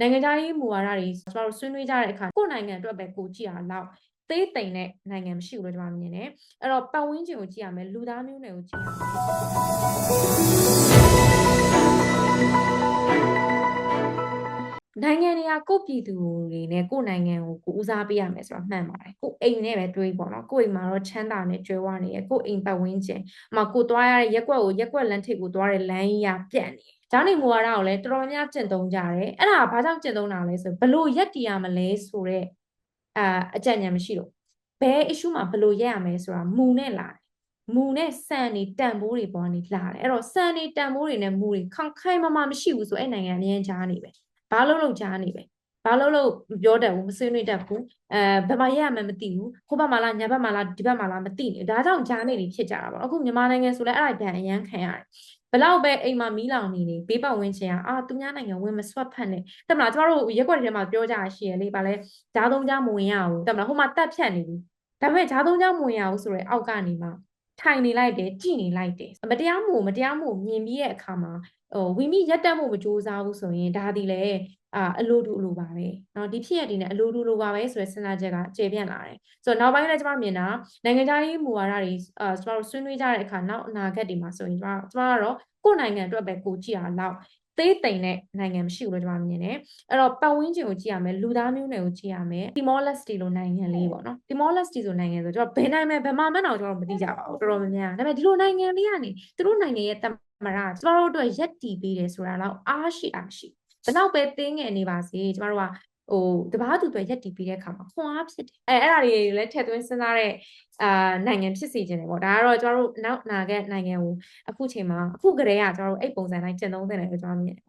နိုင်ငံခြားရေးမူဝါဒတွေကျွန်တော်တို့ဆွေးနွေးကြတဲ့အခါကိုယ့်နိုင်ငံအတွက်ပဲကိုကြည့်ရအောင်သေးတိမ်တဲ့နိုင်ငံမရှိဘူးလို့ကျွန်တော်မြင်တယ်အဲ့တော့ပတ်ဝန်းကျင်ကိုကြည့်ရမယ်လူသားမျိုးနွယ်ကိုကြည့်ရမယ် နိုင်ငံတွေကကိုယ့်ပြည်သူတွေနဲ့ကိုယ့်နိုင်ငံကိုကိုဦးစားပေးရမယ်ဆိုတာမှန်ပါတယ်ကိုယ့်အိမ်နဲ့ပဲတွေးပေါ့နော်ကိုယ့်အိမ်မှာတော့ချမ်းသာနဲ့ကြွယ်ဝနေရကိုယ့်အိမ်ပတ်ဝန်းကျင်အမကိုသွားရတဲ့ရက်ကွက်ကိုရက်ကွက်လမ်းထိပ်ကိုသွားတဲ့လမ်းကြီးရပြတ်နေတယ်။ကျောင်းနေမူဝါဒကိုလည်းတော်တော်များများကျင့်သုံးကြတယ်။အဲ့ဒါကဘာကြောင့်ကျင့်သုံးတာလဲဆိုဘလို့ရက်တီရမလဲဆိုတော့အာအကြံဉာဏ်မရှိလို့ဘယ် issue မှာဘလို့ရက်ရမလဲဆိုတာမူနဲ့လာတယ်။မူနဲ့စံနေတန်ဖိုးတွေပေါ်နေလာတယ်။အဲ့တော့စံနေတန်ဖိုးတွေနဲ့မူတွေခေါင်ခိုင်မမမရှိဘူးဆိုအဲ့နိုင်ငံအမြင်ကြားနေပဲ။ ဘာလို့လို့ကြားနေပဲ။ဘာလို့လို့မပြောတတ်ဘူးမဆွေးနွေးတတ်ဘူးအဲဘယ်မှာရက်ရမှန်းမသိဘူးဟိုဘက်မှာလားညာဘက်မှာလားဒီဘက်မှာလားမသိနေဒါကြောင့်ကြားနေနေဖြစ်ကြတာပေါ့အခုမြန်မာနိုင်ငံဆိုလဲအဲ့ဒါပြန်အရန်ခံရတယ်ဘလောက်ပဲအိမ်မှာမီးလောင်နေနေဘေးပတ်ဝန်းကျင်ကအာသူများနိုင်ငံဝင်မဆွတ်ဖက်နဲ့တမလားကျမတို့ရက်ွက်တွေထဲမှာပြောကြရရှိရလေဗာလဲဂျားသုံးကြားမဝင်ရဘူးတမလားဟိုမှာတက်ဖြတ်နေပြီဒါပေမဲ့ဂျားသုံးကြားမဝင်ရဘူးဆိုရဲအောက်ကနေမှ ထိုင်နေလိုက်တယ်ကြည်နေလိုက်တယ်မတရားမှုမတရားမှုမြင်ပြီးတဲ့အခါမှာဟိုဝီမီရက်တက်မှုမကြိုးစားဘူးဆိုရင်ဒါဒီလေအာအလိုတူအလိုပါပဲเนาะဒီဖြစ်ရတဲ့နဲ့အလိုတူလိုပါပဲဆိုရယ်စဉ်းစားချက်ကကျေပြန့်လာတယ်ဆိုတော့နောက်ပိုင်းလည်းကျမမြင်တာနိုင်ငံခြားရေးမူဝါဒတွေအာကျမတို့ဆွေးနွေးကြတဲ့အခါနောက်အနာဂတ်တွေမှာဆိုရင်ကျမကျမကတော့ကိုယ့်နိုင်ငံအတွက်ပဲကိုကြည့်ရအောင် သေးတိမ်တဲ့နိုင်ငံမရှိဘူးလို့ကျမမြင်တယ်အဲ့တော့ပတ်ဝန်းကျင်ကိုကြည့်ရမယ်လူသားမျိုးနွယ်ကိုကြည့်ရမယ်တီမောလက်စတီလိုနိုင်ငံလေးပေါ့နော်တီမောလက်စတီဆိုနိုင်ငံဆိုကျွန်တော်ဘယ်နိုင်မယ်ဘယ်မှာမှန်းတော့ကျွန်တော်မသိကြပါဘူးတော်တော်များများဒါပေမဲ့ဒီလိုနိုင်ငံလေးကနေသူတို့နိုင်ငံရဲ့သမရကျွန်တော်တို့အတွက်ရက်တီပေးတယ်ဆိုတာတော့အားရှိအားရှိဘယ်တော့ပဲတင်းငယ်နေပါစေကျမတို့က ဟိုတပားသူတွေရက်တီပြီးတဲ့အခါမှာခွန်အားဖြစ်တယ်အဲအဲ့ဒါတွေလည်းထည့်သွင်းစဉ်းစားတဲ့အာနိုင်ငံဖြစ်စေခြင်းတယ်ပေါ့ဒါကတော့ကျမတို့နောက်နာခဲ့နိုင်ငံကိုအခုချိန်မှာအခုကတည်းကကျမတို့အဲ့ပုံစံတိုင်းကျင့်သုံးသင့်တယ်လို့ကျမမြင်တယ်